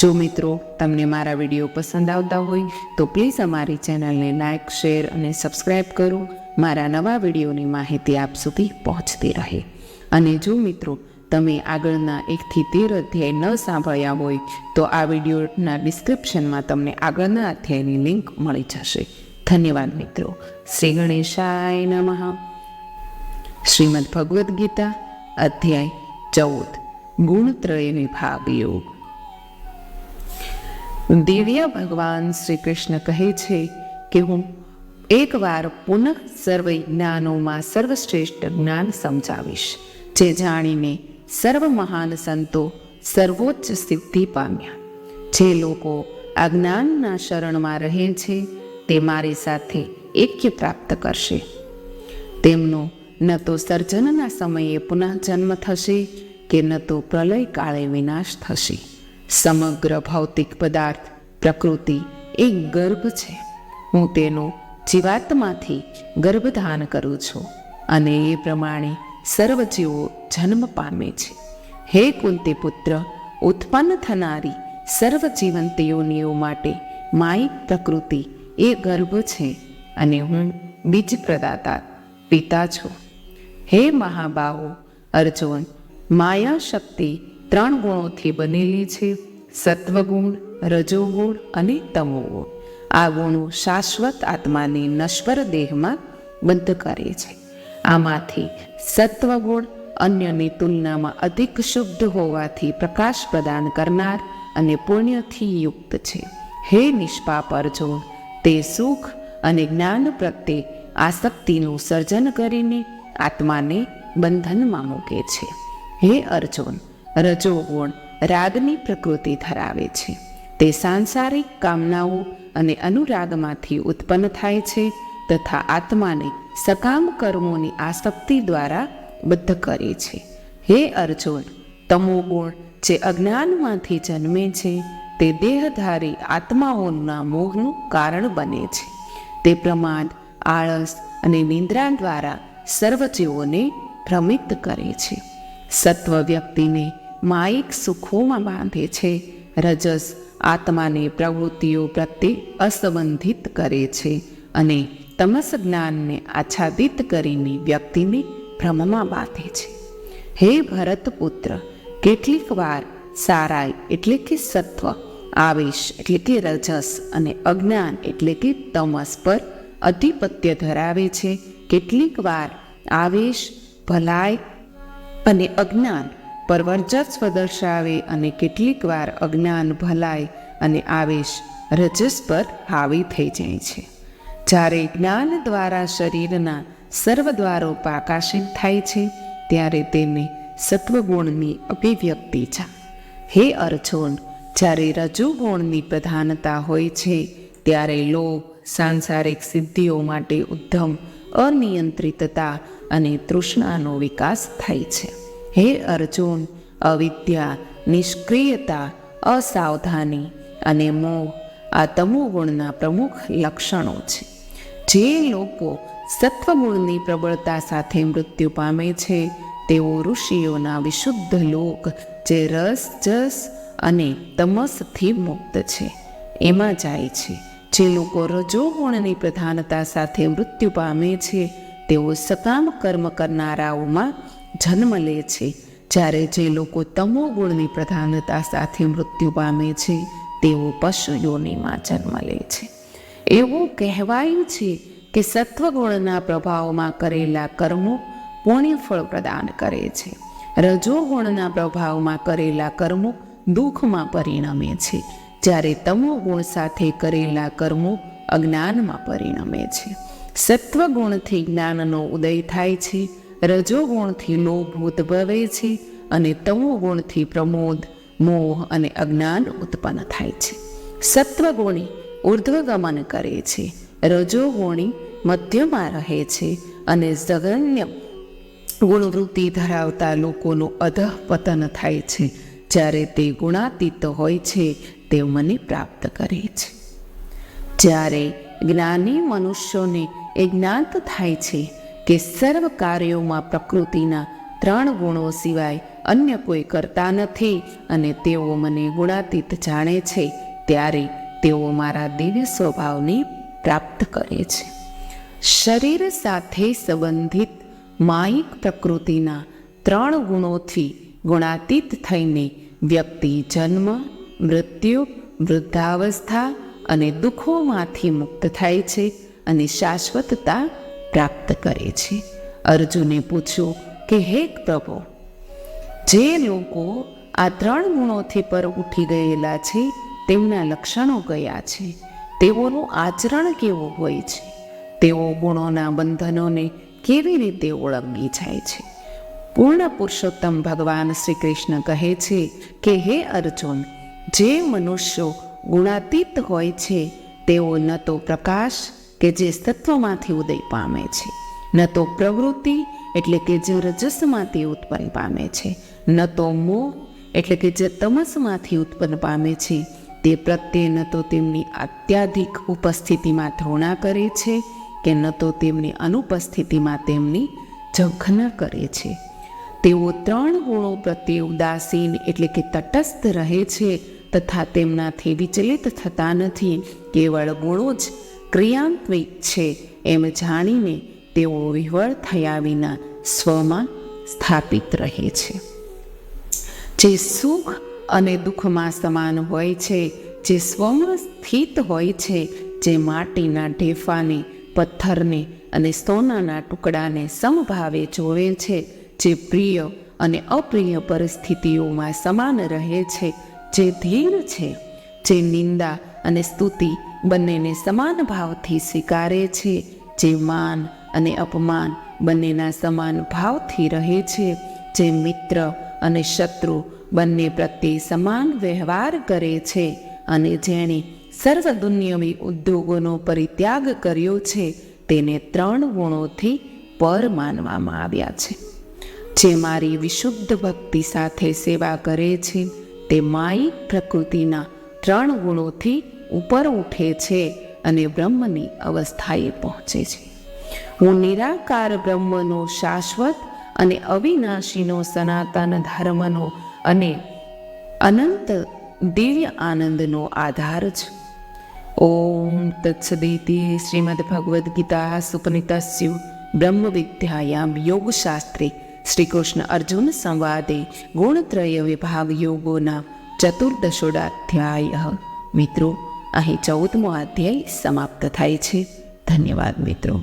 જો મિત્રો તમને મારા વીડિયો પસંદ આવતા હોય, તો પ્લીઝ અમારી ચેનલને લાઇક શેર અને સબસ્ક્રાઈબ કરો. મારા નવા વિડીયોની માહિતી આપ સુધી પહોંચતી રહે. અને જો મિત્રો તમે આગળના એકથી તેર અધ્યાય ન સાંભળ્યા હોય, તો આ વિડીયોના ડિસ્ક્રિપ્શનમાં તમને આગળના અધ્યાયની લિંક મળી જશે. ધન્યવાદ મિત્રો. શ્રી ગણેશાય નમઃ. શ્રીમદ ભગવદ્ ગીતા, અધ્યાય ચૌદ. ગુણત્રય વિભાગ યોગ દિવ્ય ભગવાન શ્રી કૃષ્ણ કહે છે કે હું એકવાર પુનઃ સર્વ જ્ઞાનોમાં સર્વશ્રેષ્ઠ જ્ઞાન સમજાવીશ, જે જાણીને સર્વ મહાન સંતો સર્વોચ્ચ સિદ્ધિ પામ્યા. જે લોકો આ જ્ઞાનના શરણમાં રહે છે, તે મારી સાથે એક્ય પ્રાપ્ત કરશે. તેમનો ન તો સર્જનના સમયે પુનઃ જન્મ થશે કે ન તો પ્રલય કાળે વિનાશ થશે. સમગ્ર ભૌતિક પદાર્થ, પ્રકૃતિ એક ગર્ભ છે. હું તેનો જીવાત્માથી ગર્ભધાન કરું છું અને એ પ્રમાણે સર્વ જીવો જન્મ પામે છે. હે કુંતી પુત્ર ઉત્પન્ન થનારી સર્વ જીવંત યોનિઓ માટે માયિક પ્રકૃતિ એ ગર્ભ છે અને હું બીજ પ્રદાતા પિતા છું. હે મહાબાહો અર્જુન, માયા શક્તિ ત્રણ ગુણોથી બનેલી છે. સત્વગુણ, રજોગુણ અને તમોગુણ. આ ગુણો શાશ્વત આત્માને નશ્વર દેહમાં બંધ કરે છે. આમાંથી સત્વગુણ અન્યની તુલનામાં અધિક શુદ્ધ હોવાથી પ્રકાશ પ્રદાન કરનાર અને પુણ્યથી યુક્ત છે. હે નિષ્પાપ અર્જુન, તે સુખ અને જ્ઞાન પ્રત્યે આસક્તિનું સર્જન કરીને આત્માને બંધનમાં મૂકે છે. હે અર્જુન રજોગુણ રાગની પ્રકૃતિ ધરાવે છે. તે સાંસારિક કામનાઓ અને અનુરાગમાંથી ઉત્પન્ન થાય છે તથા આત્માને સકામ કર્મોની આસક્તિ દ્વારા બદ્ધ કરે છે. હે અર્જુન તમોગુણ જે અજ્ઞાનમાંથી જન્મે છે, તે દેહધારી આત્માઓના મોહનું કારણ બને છે. તે પ્રમાદ, આળસ અને નિંદ્રા દ્વારા સર્વ જીવોને ભ્રમિત કરે છે. સત્વ વ્યક્તિને માયિક સુખોમાં બાંધે છે. રજસ આત્માને પ્રવૃત્તિઓ પ્રત્યે અસંબંધિત કરે છે અને તમસ જ્ઞાનને આચ્છાદિત કરીને વ્યક્તિને ભ્રમમાં બાંધે છે. હે ભરતપુત્ર, કેટલીક વાર સારાઈ એટલે કે સત્વ, આવેશ એટલે કે રજસ અને અજ્ઞાન એટલે કે તમસ પર અધિપત્ય ધરાવે છે. કેટલીક વાર આવેશ, ભલાઈ અને અજ્ઞાન પર વર્ચસ્વ દર્શાવે અને કેટલીક વાર અજ્ઞાન ભલાઈ અને આવેશ રજસ પર હાવી થઈ જાય છે. જ્યારે જ્ઞાન દ્વારા શરીરના સર્વ દ્વારો થાય છે, ત્યારે તેને સત્વગુણની અભિવ્યક્તિ છે. હે અર્જુન, જ્યારે રજુગુણની પ્રધાનતા હોય છે, ત્યારે લોભ, સાંસારિક સિદ્ધિઓ માટે ઉદ્ધમ, અનિયંત્રિતતા અને તૃષ્ણાનો વિકાસ થાય છે. હે અર્જુન, અવિદ્યા, નિષ્ક્રિયતા, અસાવધાની અને મોહ આ તમોગુણના પ્રમુખ લક્ષણો છે. જે લોકો સત્વગુણની પ્રબળતા સાથે મૃત્યુ પામે છે, તેઓ ઋષિઓના વિશુદ્ધ લોક, જે રસ, જસ અને તમસથી મુક્ત છે. એમાં જાય છે, જે લોકો રજોગુણની પ્રધાનતા સાથે મૃત્યુ પામે છે, તેઓ સકામ કર્મ કરનારાઓમાં જન્મ લે છે. જ્યારે જે લોકો તમો ગુણની પ્રધાનતા સાથે મૃત્યુ પામે છે, તેઓ પશુ જન્મ લે છે. એવું કહેવાયું છે કે સત્વગુણના પ્રભાવમાં કરેલા કર્મો પુણ્યફળ પ્રદાન કરે છે. રજોગુણના પ્રભાવમાં કરેલા કર્મો દુઃખમાં પરિણમે છે. જ્યારે તમો ગુણ સાથે કરેલા કર્મો અજ્ઞાનમાં પરિણમે છે. સત્વગુણથી જ્ઞાનનો ઉદય થાય છે રજોગુણથી લોભ ઉદ્ભવે છે અને તમોગુણથી પ્રમોદ, મોહ અને અજ્ઞાન ઉત્પન્ન થાય છે. સત્વગુણી ઉર્ધ્વગમન કરે છે. રજોગુણી મધ્યમાં રહે છે અને જગન્ય ગુણવૃત્તિ ધરાવતા લોકોનું અધઃ પતન થાય છે. જ્યારે તે ગુણાતીત હોય છે, તે મને પ્રાપ્ત કરે છે. જ્યારે જ્ઞાની મનુષ્યોને એ જ્ઞાત થાય છે કે સર્વ કાર્યોમાં પ્રકૃતિના ત્રણ ગુણો સિવાય અન્ય કોઈ કરતા નથી અને તેઓ મને ગુણાતીત જાણે છે, ત્યારે તેઓ મારા દિવ્ય સ્વભાવને પ્રાપ્ત કરે છે. શરીર સાથે સંબંધિત માયિક પ્રકૃતિના ત્રણ ગુણોથી ગુણાતીત થઈને વ્યક્તિ જન્મ, મૃત્યુ, વૃદ્ધાવસ્થા અને દુઃખોમાંથી મુક્ત થાય છે અને શાશ્વતતા પ્રાપ્ત કરે છે. અર્જુને પૂછ્યું કે, હે પ્રભો, જે લોકો આ ત્રણ ગુણોથી પર ઉઠી ગયેલા છે, તેમના લક્ષણો કયા છે? તેઓનું આચરણ કેવું હોય છે? તેઓ ગુણોના બંધનોને કેવી રીતે ઓળંગી જાય છે? પૂર્ણ પુરુષોત્તમ ભગવાન શ્રી કૃષ્ણ કહે છે કે, હે અર્જુન, જે મનુષ્યો ગુણાતીત હોય છે, તેઓ ન તો પ્રકાશ કે જે સત્વમાંથી ઉદય પામે છે. ન તો પ્રવૃત્તિ એટલે કે જે રજસમાંથી ઉત્પન્ન પામે છે. ન તો મોહ એટલે કે જે તમસમાંથી ઉત્પન્ન પામે છે. તે પ્રત્યે ન તો તેમની અત્યાધિક ઉપસ્થિતિમાં ધૃણા કરે છે કે ન તો તેમની અનુપસ્થિતિમાં તેમની જઘના કરે છે. તેઓ ત્રણ ગુણો પ્રત્યે ઉદાસીન એટલે કે તટસ્થ રહે છે તથા તેમનાથી વિચલિત થતા નથી. કેવળ ગુણો જ ક્રિયાન્વિત છે એમ જાણીને તેઓ વિવળ થયા વિના સ્વમાં સ્થાપિત રહે છે. જે સુખ અને દુઃખમાં સમાન હોય છે, જે સ્વમાં સ્થિત હોય છે, જે માટીના ઢેફાને, પથ્થરને અને સોનાના ટુકડાને સમભાવે જોવે છે, જે પ્રિય અને અપ્રિય પરિસ્થિતિઓમાં સમાન રહે છે, જે ધીર છે, જે નિંદા અને સ્તુતિ બંનેને સમાન ભાવથી સ્વીકારે છે. જે માન અને અપમાન બંનેના સમાન ભાવથી રહે છે. જે મિત્ર અને શત્રુ બંને પ્રત્યે સમાન વ્યવહાર કરે છે અને જેણે સર્વ દુનિયવી ઉદ્યોગોનો પરિત્યાગ કર્યો છે, તેને ત્રણ ગુણોથી પર માનવામાં આવ્યા છે. જે મારી વિશુદ્ધ ભક્તિ સાથે સેવા કરે છે, તે માઈ પ્રકૃતિના ત્રણ ગુણોથી ઉપર ઉઠે છે અને બ્રહ્મની અવસ્થાએ પહોંચે છે. હું નિરાકાર બ્રહ્મનો શાશ્વત અને અવિનાશીનો સનાતન ધર્મનો અને અનંત દિવ્ય આનંદનો આધાર છું. ઓમ તત્સદિતિ શ્રીમદ ભગવદ્ ગીતા સુપનિતસ્યુ બ્રહ્મ વિદ્યાયામ યોગશાસ્ત્રે શ્રી કૃષ્ણ અર્જુન સંવાદે ગુણત્રય વિભાગ યોગોના ચતુર્દશોડાધ્યાય. મિત્રો અહીં ચૌદમો અધ્યાય સમાપ્ત થાય છે. ધન્યવાદ મિત્રો.